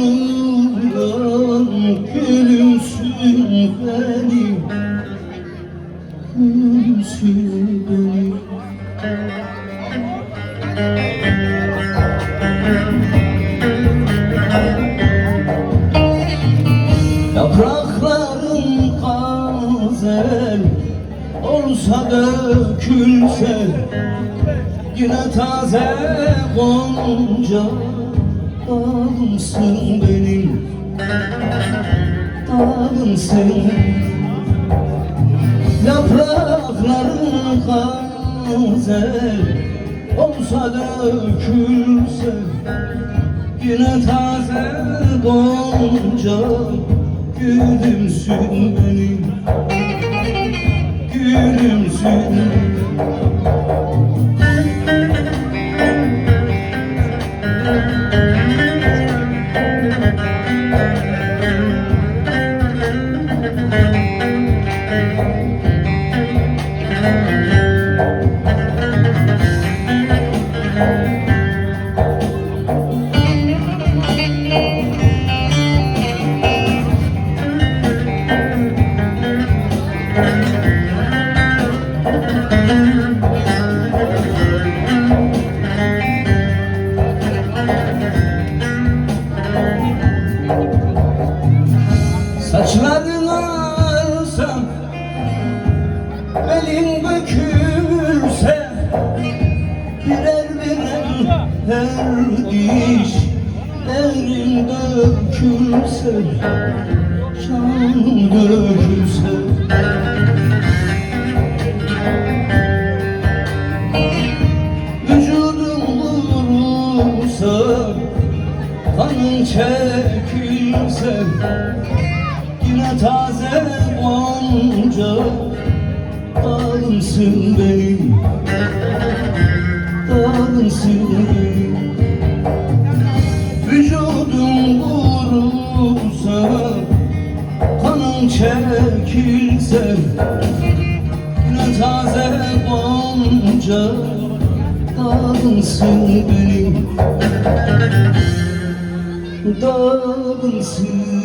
Benim Gülümsün benim Yaprakların gazel Olsa dökülse Yine taze gonca Dalımsın benim Dalımsın Yaprakların gazel Olsa dökülse Yine taze gonca Gülümsün benim. Gülümsün Thank you. Saçlarını alsam Belin bükülse Birer birer her diş Erin dökülse Canım dökülse Kanın çekilse Yine taze gonca Dalımsın benim Dalımsın benim. Vücudum vurulsa Kanım çekilse Yine taze gonca Dalımsın benim Dalımsın